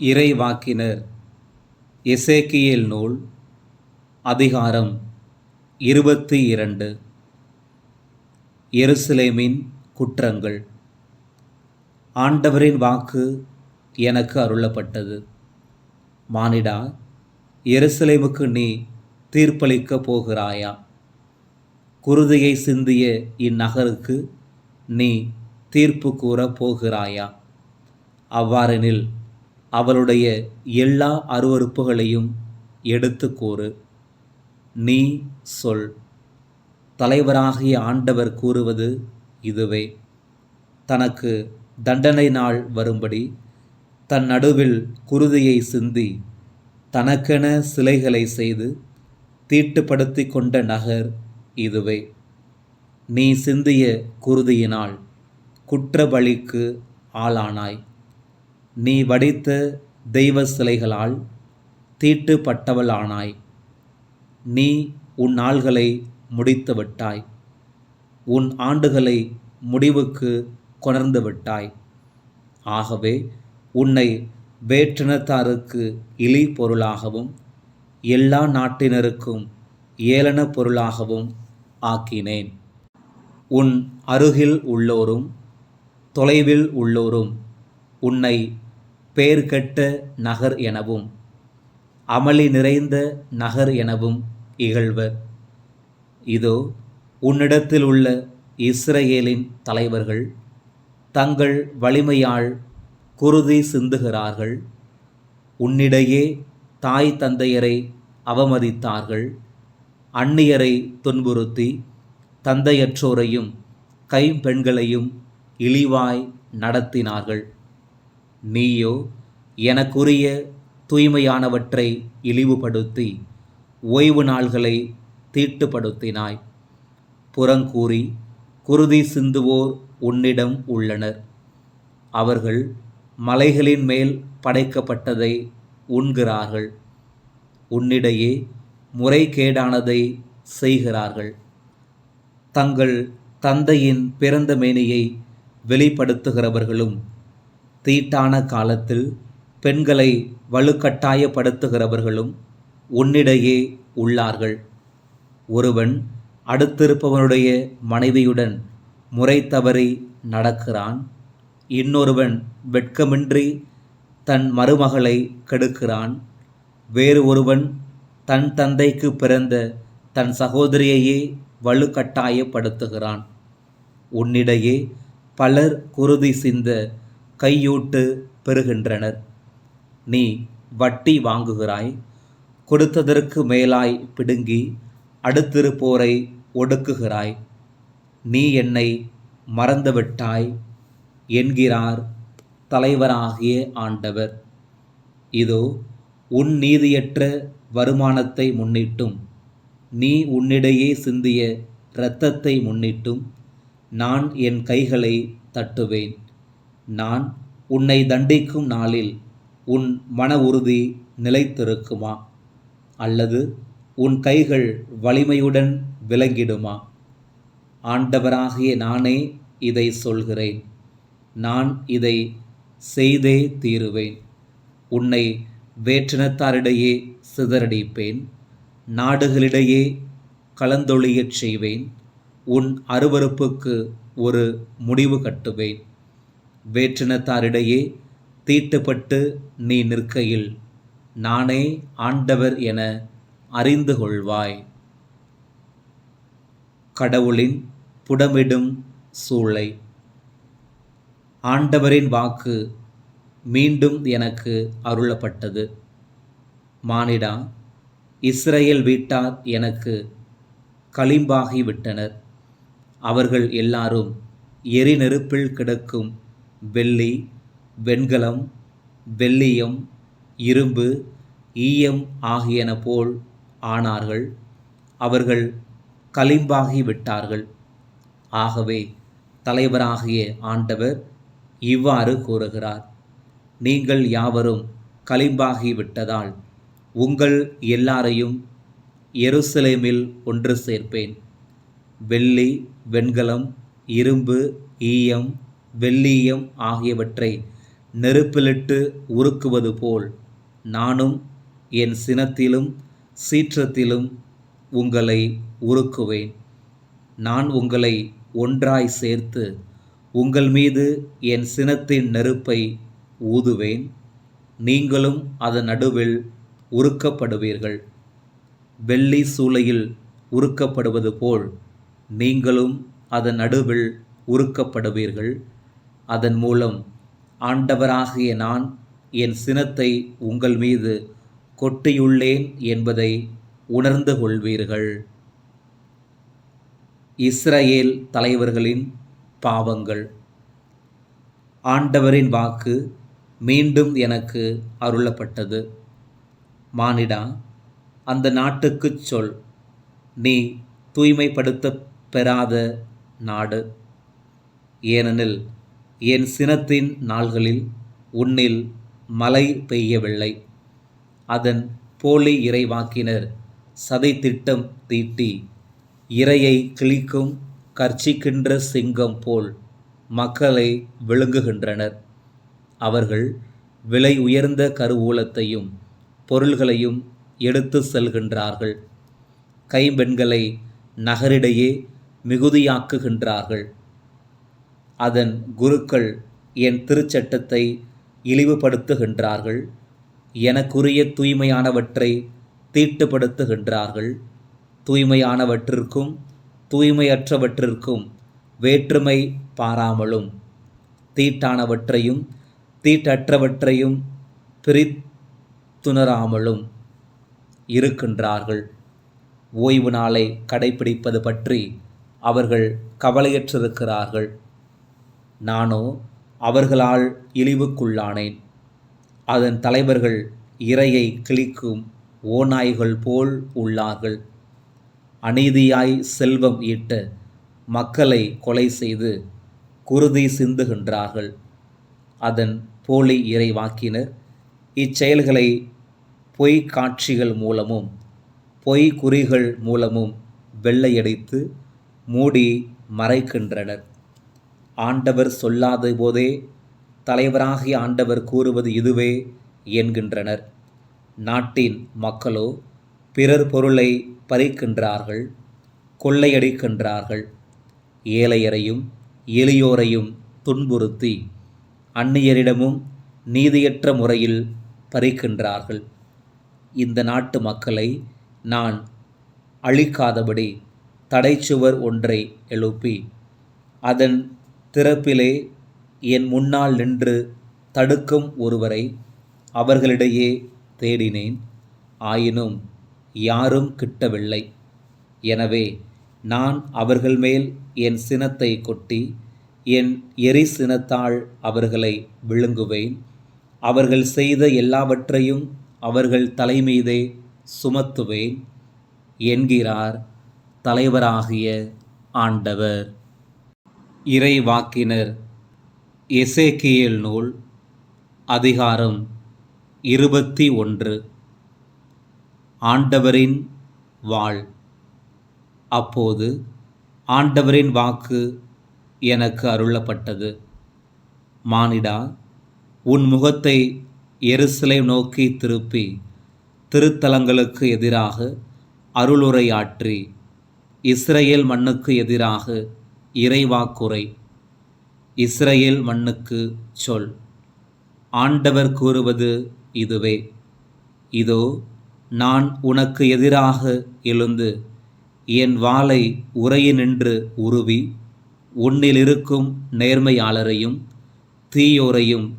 இறைவாக்கினர். எசேக்கியல் நூல் அதிகாரம் இருபத்தி இரண்டு. எருசலேமின் குற்றங்கள். ஆண்டவரின் வாக்கு எனக்கு அருளப்பட்டது. மானிடா எருசலேமுக்கு நீ தீர்ப்பளிக்கப் போகிறாயா? குருதியை சிந்திய இந்நகருக்கு நீ தீர்ப்பு கூறப் போகிறாயா? அவ்வாறெனில் அவளுடைய எல்லா அருவருப்புகளையும் எடுத்து கூறு. நீ சொல். தலைவராகிய ஆண்டவர் கூறுவது இதுவே. தனக்கு தண்டனை நாள் வரும்படி தன் நடுவில் குருதியை சிந்தி தனக்கென சிலைகளை செய்து தீட்டுப்படுத்தி கொண்ட நகர் இதுவே. நீ சிந்திய குருதியினால் குற்றபலிக்கு ஆளானாய். நீ வடித்த தெய்வ சிலைகளால் தீட்டுப்பட்டவளானாய். நீ உன் நாள்களை முடித்து விட்டாய். உன் ஆண்டுகளை முடிவுக்கு கொணர்ந்து விட்டாய். ஆகவே உன்னை வேற்றினத்தாருக்கு இழி பொருளாகவும் எல்லா நாட்டினருக்கும் ஏளன பொருளாகவும் ஆக்கினேன். உன் அருகில் உள்ளோரும் தொலைவில் உள்ளோரும் உன்னை பேர் கெட்ட நகர் எனவும் அமளி நிறைந்த நகர் எனவும் இகழ்வர். இதோ உன்னிடத்தில் உள்ள இஸ்ரேலின் தலைவர்கள் தங்கள் வலிமையால் குருதி சிந்துகிறார்கள். உன்னிடையே தாய் தந்தையரை அவமதித்தார்கள். அந்நியரை துன்புறுத்தி தந்தையற்றோரையும் கைம்பெண்களையும் இழிவாய் நடத்தினார்கள். நீயோ எனக்குரிய தூய்மையானவற்றை இழிவுபடுத்தி ஓய்வு நாள்களை தீட்டுப்படுத்தினாய். புறங்கூறி குருதி சிந்துவோர் உன்னிடம் உள்ளனர். அவர்கள் மலைகளின் மேல் படைக்கப்பட்டதை உண்கிறார்கள். உன்னிடையே முறைகேடானதை செய்கிறார்கள். தங்கள் தந்தையின் பிறந்த மேனியை வெளிப்படுத்துகிறவர்களும் தீட்டான காலத்தில் பெண்களை வலுக்கட்டாயப்படுத்துகிறவர்களும் உன்னிடையே உள்ளார்கள். ஒருவன் அடுத்திருப்பவனுடைய மனைவியுடன் முறை தவறி நடக்கிறான். இன்னொருவன் வெட்கமின்றி தன் மருமகளை கெடுக்கிறான். வேறு ஒருவன் தன் தந்தைக்கு பிறந்த தன் சகோதரியையே வலுக்கட்டாயப்படுத்துகிறான். உன்னிடையே பலர் குருதி சிந்த கையூட்டு பெறுகின்றனர். நீ வட்டி வாங்குகிறாய் கொடுத்ததற்கு மேலாய் பிடுங்கி அடுத்திருப்போரை ஒடுக்குகிறாய். நீ என்னை மறந்துவிட்டாய் என்கிறார் தலைவராகிய ஆண்டவர். இதோ உன் நீதியற்ற வருமானத்தை முன்னிட்டும். நீ உன்னிடையே சிந்திய இரத்தத்தை முன்னிட்டும். நான் என் கைகளை தட்டுவேன். நான் உன்னை தண்டிக்கும் நாளில் உன் மன உறுதி நிலைத்திருக்குமா? அல்லது உன் கைகள் வலிமையுடன் விளங்கிடுமா? ஆண்டவராகிய நானே இதை சொல்கிறேன். நான் இதை செய்தே தீருவேன். உன்னை வேற்றினத்தாரிடையே சிதறடிப்பேன். நாடுகளிடையே கலந்தொழியச் செய்வேன். உன் அருவருப்புக்கு ஒரு முடிவு கட்டுவேன். வேற்றினத்தாரிடையே தீட்டுப்பட்டு நீ நிற்கையில் நானே ஆண்டவர் என அறிந்து கொள்வாய். கடவுளின் புடமிடும் சூளை. ஆண்டவரின் வாக்கு மீண்டும் எனக்கு அருளப்பட்டது. மானிடா இஸ்ரேல் வீட்டார் எனக்கு களிம்பாகிவிட்டனர். அவர்கள் எல்லாரும் எரிநெருப்பில் கிடக்கும் வெள்ளி வெண்கலம் வெள்ளியம் இரும்பு ஈயம் ஆகியன போல் ஆனார்கள். அவர்கள் களிம்பாகி விட்டார்கள் ஆகவே தலைவராகிய ஆண்டவர் இவ்வாறு கூறுகிறார். நீங்கள் யாவரும் களிம்பாகி விட்டதால் உங்கள் எல்லாரையும் எருசலேமில் ஒன்று சேர்ப்பேன். வெள்ளி வெண்கலம் இரும்பு ஈயம் வெள்ளீயம் ஆகியவற்றை நெருப்பிலிட்டு உருக்குவது போல் நானும் என் சினத்திலும் சீற்றத்திலும் உங்களை உருக்குவேன். நான் உங்களை ஒன்றாய் சேர்த்து உங்கள் மீது என் சினத்தின் நெருப்பை ஊதுவேன். நீங்களும் அதன் நடுவில் உருக்கப்படுவீர்கள். வெள்ளி சூளையில் உருக்கப்படுவது போல் நீங்களும் அதன் நடுவில் உருக்கப்படுவீர்கள். அதன் மூலம் ஆண்டவராகிய நான் என் சினத்தை உங்கள் மீது கொட்டியுள்ளேன் என்பதை உணர்ந்து கொள்வீர்கள். இஸ்ரேல் தலைவர்களின் பாவங்கள். ஆண்டவரின் வாக்கு மீண்டும் எனக்கு அருளப்பட்டது. மானிடா அந்த நாட்டுக்குச் சொல் நீ தூய்மைப்படுத்தப் பெறாத நாடு. ஏனெனில் என் சினத்தின் நாள்களில் உன்னில் மழை பெய்யவில்லை. அதன் போலி இறைவாக்கினர் சதை திட்டம் தீட்டி இரையை கிழிக்கும் கர்ச்சிக்கின்ற சிங்கம் போல் மக்களை விழுங்குகின்றனர். அவர்கள் விலை உயர்ந்த கருவூலத்தையும் பொருள்களையும் எடுத்து செல்கின்றார்கள். கைம்பெண்களை நகரிடையே மிகுதியாக்குகின்றார்கள். அதன் குருக்கள் என் திருச்சட்டத்தை இழிவுபடுத்துகின்றார்கள். எனக்குரிய தூய்மையானவற்றை தீட்டுப்படுத்துகின்றார்கள். தூய்மையானவற்றிற்கும் தூய்மையற்றவற்றிற்கும் வேற்றுமை பாராமலும். தீட்டானவற்றையும் தீட்டற்றவற்றையும் பிரித்துணராமலும் இருக்கின்றார்கள். ஓய்வு நாளை கடைபிடிப்பது பற்றி அவர்கள் கவலையற்றிருக்கிறார்கள். நானோ அவர்களால் இழிவுக்குள்ளானேன். அதன் தலைவர்கள் இரையை கிழிக்கும் ஓநாய்கள் போல் உள்ளார்கள். அநீதியாய் செல்வம் ஈட்ட மக்களை கொலை செய்து குருதி சிந்துகின்றார்கள். அதன் போலி இறைவாக்கினர் இச்செயல்களை பொய் காட்சிகள் மூலமும் பொய் குறிகள் மூலமும் வெள்ளையடித்து மூடி மறைக்கின்றனர். ஆண்டவர் சொல்லாத போதே தலைவராகிய ஆண்டவர் கூறுவது இதுவே என்கின்றனர். நாட்டின் மக்களோ பிறர் பொருளை பறிக்கின்றார்கள் கொள்ளையடிக்கின்றார்கள். ஏழையரையும் எளியோரையும் துன்புறுத்தி அந்நியரிடமும் நீதியற்ற முறையில் பறிக்கின்றார்கள். இந்த நாட்டு மக்களை நான் அழிக்காதபடி தடைச்சுவர் ஒன்றை எழுப்பி அதன் திறப்பிலே என் முன்னால் நின்று தடுக்கும் ஒருவரை அவர்களிடையே தேடினேன். ஆயினும் யாரும் கிட்டவில்லை. எனவே நான் அவர்கள் மேல் என் சினத்தை கொட்டி என் எரி சினத்தால் அவர்களை விழுங்குவேன். அவர்கள் செய்த எல்லாவற்றையும் அவர்கள் தலைமீதே சுமத்துவேன் என்கிறார் தலைவராகிய ஆண்டவர். இறைவாக்கினர் எசேக்கியல் நூல் அதிகாரம் இருபத்தி ஒன்று. ஆண்டவரின் வாழ். அப்போது ஆண்டவரின் வாக்கு எனக்கு அருளப்பட்டது. மானிடா உன் முகத்தை எருசலை நோக்கி திருப்பி திருத்தலங்களுக்கு எதிராக அருளுரையாற்றி இஸ்ரேல் மண்ணுக்கு எதிராக இறைவாக்குரை. இஸ்ரேல் மண்ணுக்கு சொல். ஆண்டவர் கூறுவது இதுவே. இதோ நான் உனக்கு எதிராக எழுந்து என் வாளை உரையினின்று உருவி உன்னிலிருக்கும் நேர்மையாளரையும் தீயோரையும்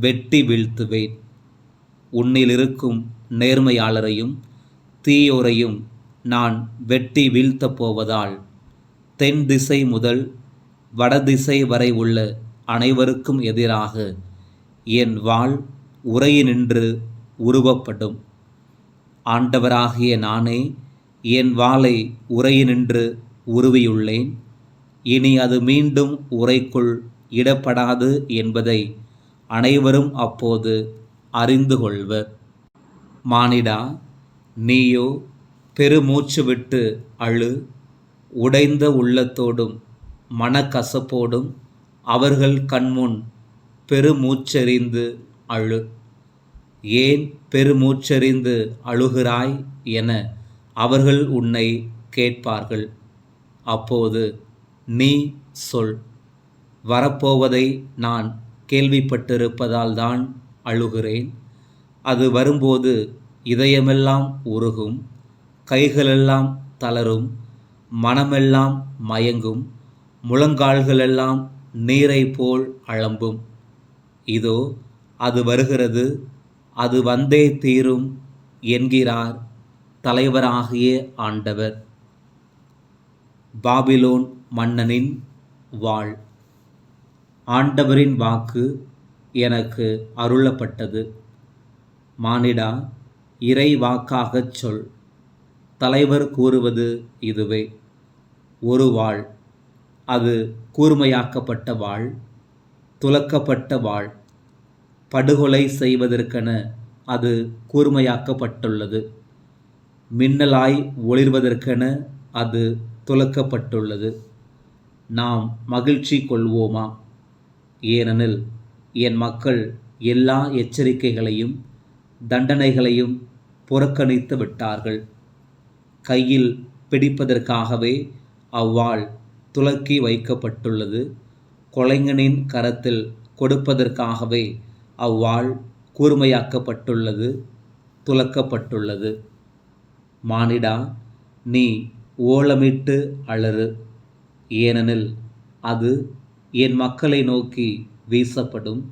வெட்டி வீழ்த்துவேன். உன்னிலிருக்கும் நேர்மையாளரையும் தீயோரையும் நான் வெட்டி வீழ்த்தப் போவதால். தென் திசை முதல் வடதிசை வரை உள்ள அனைவருக்கும் எதிராக என் வாள் உரையினின்று உருவப்படும். ஆண்டவராகிய நானே என் வாளை உரையினின்று உருவியுள்ளேன். இனி அது மீண்டும் உரைக்குள் இடப்படாது என்பதை அனைவரும் அப்போது அறிந்து கொள்வர். மானிடா நீயோ பெருமூச்சு விட்டு அழு. உடைந்த உள்ளத்தோடும் மனக்கசப்போடும் அவர்கள் கண்முன் பெருமூச்செறிந்து அழு. ஏன் பெருமூச்செறிந்து அழுகிறாய் என அவர்கள் உன்னை கேட்பார்கள். அப்போது நீ சொல் வரப்போவதை நான் கேள்விப்பட்டிருப்பதால் தான் அழுகிறேன். அது வரும்போது இதயமெல்லாம் உருகும் கைகளெல்லாம் தளரும் மனமெல்லாம் மயங்கும் முழங்கால்களெல்லாம் நீரை போல் அழம்பும் இதோ அது வருகிறது அது வந்தே தீரும் என்கிறார் தலைவராகிய ஆண்டவர். பாபிலோன் மன்னனின் வாழ். ஆண்டவரின் வாக்கு எனக்கு அருளப்பட்டது. மானிடா இறை வாக்காகச் சொல். தலைவர் கூறுவது இதுவே. ஒரு வாழ். அது கூர்மையாக்கப்பட்ட வாழ் துலக்கப்பட்ட வாழ். படுகொலை செய்வதற்கென அது கூர்மையாக்கப்பட்டுள்ளது. மின்னலாய் ஒளிர்வதற்கென அது துலக்கப்பட்டுள்ளது. நாம் மகிழ்ச்சி கொள்வோமா? ஏனெனில் என் மக்கள் எல்லா எச்சரிக்கைகளையும் தண்டனைகளையும் புறக்கணித்து விட்டார்கள். கையில் பிடிப்பதற்காகவே அவ்வாள் துலக்கி வைக்கப்பட்டுள்ளது. கொலைஞனின் கரத்தில் கொடுப்பதற்காகவே அவ்வாள் கூர்மையாக்கப்பட்டுள்ளது துலக்கப்பட்டுள்ளது. மானிடா நீ ஓலமிட்டு அலறு. ஏனெனில் அது என் மக்களை நோக்கி வீசப்படும்.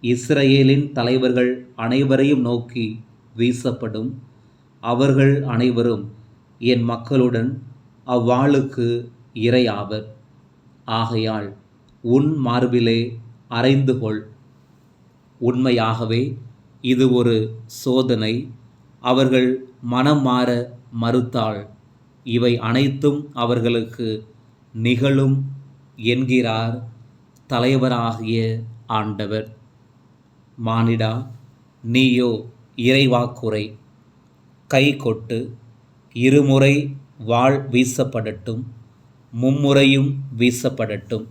இஸ்ரேலின் தலைவர்கள் அனைவரையும் நோக்கி வீசப்படும். அவர்கள் அனைவரும் என் மக்களுடன் அவ்வாளுக்கு இரையாவர். ஆகையால் உன் மார்பிலே அறைந்து கொள். உண்மையாகவே இது ஒரு சோதனை. அவர்கள் மனம் மாற மறுத்தால் இவை அனைத்தும் அவர்களுக்கு நிகழும் என்கிறார் தலைவராகிய ஆண்டவர். மானிடா நீயோ இறைவாக்குரை. கை கொட்டு இருமுறை வாழ் வீசப்படட்டும் மும்முறையும் வீசப்படட்டும்.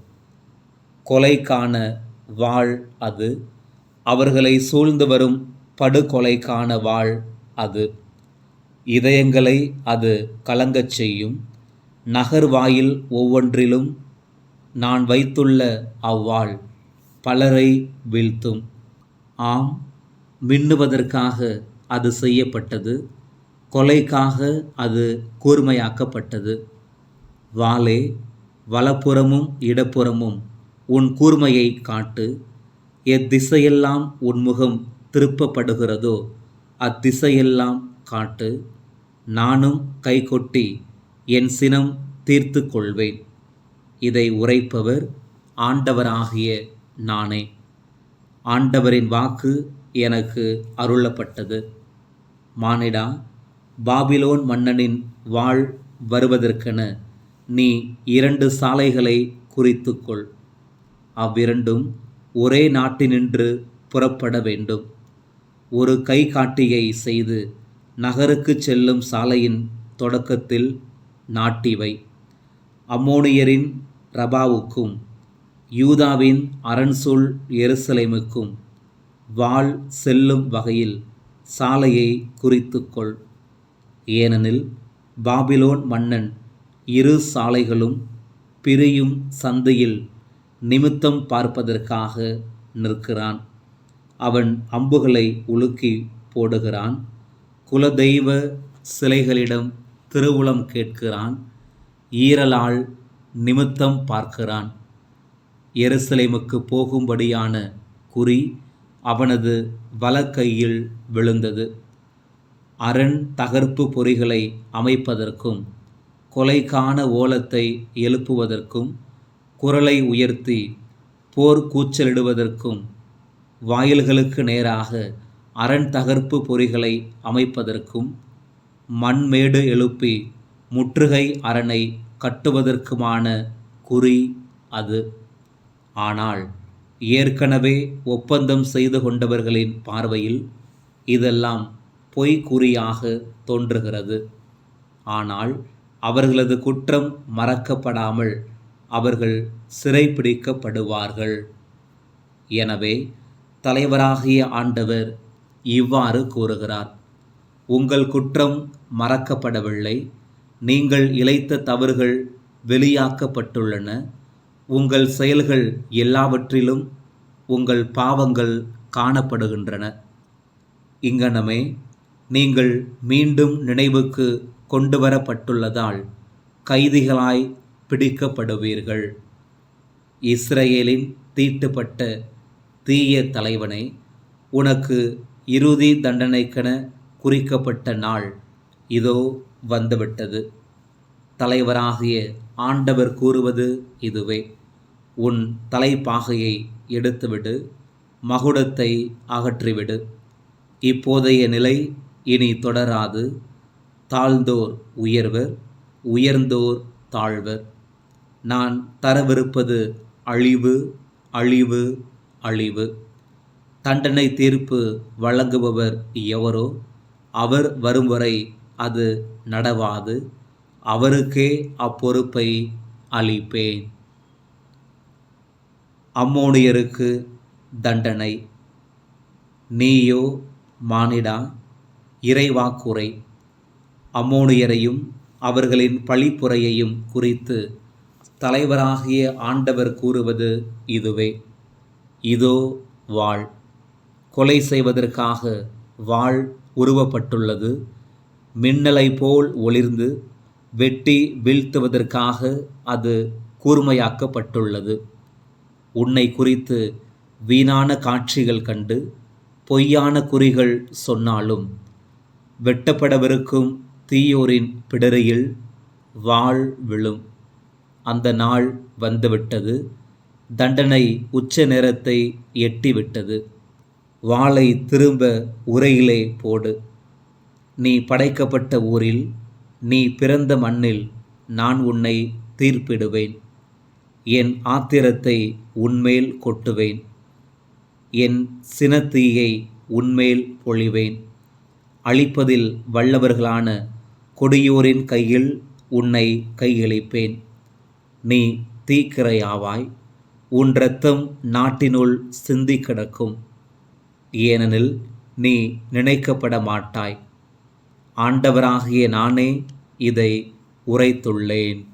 கொலைக்கான வாழ் அது அவர்களை சூழ்ந்து வரும் படுகொலைக்கான வாழ் அது. இதயங்களை அது கலங்கச் செய்யும் நகர்வாயில் ஒவ்வொன்றிலும் நான் வைத்துள்ள அவ்வாள் பலரை வீழ்த்தும். ஆம் மின்னுவதற்காக அது செய்யப்பட்டது. கொலைக்காக அது கூர்மையாக்கப்பட்டது. வாளே வலப்புறமும் இடப்புறமும் உன் கூர்மையை காட்டு. எத்திசையெல்லாம் உன்முகம் திருப்பப்படுகிறதோ அத்திசையெல்லாம் காட்டு. நானும் கைகொட்டி என் சினம் தீர்த்து கொள்வேன். இதை உரைப்பவர் ஆண்டவராகிய நானே. ஆண்டவரின் வாக்கு எனக்கு அருளப்பட்டது. மானிடா பாபிலோன் மன்னனின் வாழ் வருவதற்கென நீ இரண்டு சாலைகளை குறித்துக்கொள். அவ்விரண்டும் ஒரே நாட்டினின்று புறப்பட வேண்டும். ஒரு கை காட்டியை செய்து நகருக்கு செல்லும் சாலையின் தொடக்கத்தில் நாட்டிவை. அம்மோனியரின் ரபாவுக்கும் யூதாவின் அரண்சூல் எருசலேமுக்கும் வாள் செல்லும் வகையில் சாலையை குறித்துக்கொள். ஏனெனில் பாபிலோன் மன்னன் இரு சாலைகளும் பிரியும் சந்தையில் நிமித்தம் பார்ப்பதற்காக நிற்கிறான். அவன் அம்புகளை உலுக்கி போடுகிறான். குலதெய்வ சிலைகளிடம் திருவுளம் கேட்கிறான். ஈரலால் நிமித்தம் பார்க்கிறான். எருசலேமுக்கு போகும்படியான குறி அவனது வலக்கையில் விழுந்தது. அரண் தகர்ப்பு பொறிகளை அமைப்பதற்கும் கொலைக்கான ஓலத்தை எழுப்புவதற்கும் குரலை உயர்த்தி போர் கூச்சலிடுவதற்கும் வாயில்களுக்கு நேராக அரண் தகர்ப்பு பொறிகளை அமைப்பதற்கும் மண்மேடு எழுப்பி முற்றுகை அரணை கட்டுவதற்குமான குறி அது. ஆனால் ஏற்கனவே ஒப்பந்தம் செய்து கொண்டவர்களின் பார்வையில் இதெல்லாம் பொய்க்குறியாக தோன்றுகிறது. ஆனால் அவர்களது குற்றம் மறக்கப்படாமல் அவர்கள் சிறைப்பிடிக்கப்படுவார்கள் எனவே தலைவராகிய ஆண்டவர் இவ்வாறு கூறுகிறார் உங்கள் குற்றம் மறக்கப்படவில்லை. நீங்கள் இழைத்த தவறுகள் வெளியாக்கப்பட்டுள்ளன. உங்கள் செயல்கள் எல்லாவற்றிலும் உங்கள் பாவங்கள் காணப்படுகின்றன. இங்கனமே நீங்கள் மீண்டும் நினைவுக்கு கொண்டு வரப்பட்டுள்ளதால் கைதிகளாய் பிடிக்கப்படுவீர்கள். இஸ்ரேலின் தீட்டுப்பட்ட தீய தலைவனை உனக்கு இறுதி தண்டனைக்கென குறிக்கப்பட்ட நாள் இதோ வந்துவிட்டது. தலைவராகிய ஆண்டவர் கூறுவது இதுவே. உன் தலைப்பாகையை எடுத்துவிடு மகுடத்தை அகற்றிவிடு. இப்போதைய நிலை இனி தொடராது. தாழ்ந்தோர் உயர்வர் உயர்ந்தோர் தாழ்வர். நான் தரவிருப்பது அழிவு அழிவு அழிவு. தண்டனை தீர்ப்பு வழங்குபவர் எவரோ அவர் வரும் வரை அது நடவாது. அவருக்கே அப்பொறுப்பை அளிப்பேன். அம்மோனியருக்கு தண்டனை. நீயோ மானிடா இறைவாக்குரை அம்மோனியரையும் அவர்களின் பழிப்புரையையும் குறித்து தலைவராகிய ஆண்டவர் கூறுவது இதுவே. இதோ வாழ். கொலை செய்வதற்காக வாழ் உருவப்பட்டுள்ளது. மின்னலை போல் ஒளிர்ந்து வெட்டி வீழ்த்துவதற்காக அது கூர்மையாக்கப்பட்டுள்ளது. உன்னை குறித்து வீணான காட்சிகள் கண்டு பொய்யான குறிகள் சொன்னாலும் வெட்டப்படவிருக்கும் தீயோரின் பிடரியில் வாழ் விழும். அந்த நாள் வந்துவிட்டது. தண்டனை உச்ச நேரத்தை எட்டிவிட்டது. வாளை திரும்ப உரையிலே போடு. நீ படைக்கப்பட்ட ஊரில் நீ பிறந்த மண்ணில் நான் உன்னை தீர்ப்பிடுவேன். என் ஆத்திரத்தை உன்மேல் கொட்டுவேன். என் சினத்தீயை உன்மேல் பொழிவேன். அழிப்பதில் வல்லவர்களான கொடியோரின் கையில் உன்னை கையளிப்பேன். நீ தீக்கிரையாவாய் உன் ரத்தம் நாட்டினுள் சிந்தி கிடக்கும். ஏனெனில் நீ நினைக்கப்பட மாட்டாய். ஆண்டவராகிய நானே இதை உரைத்துள்ளேன்.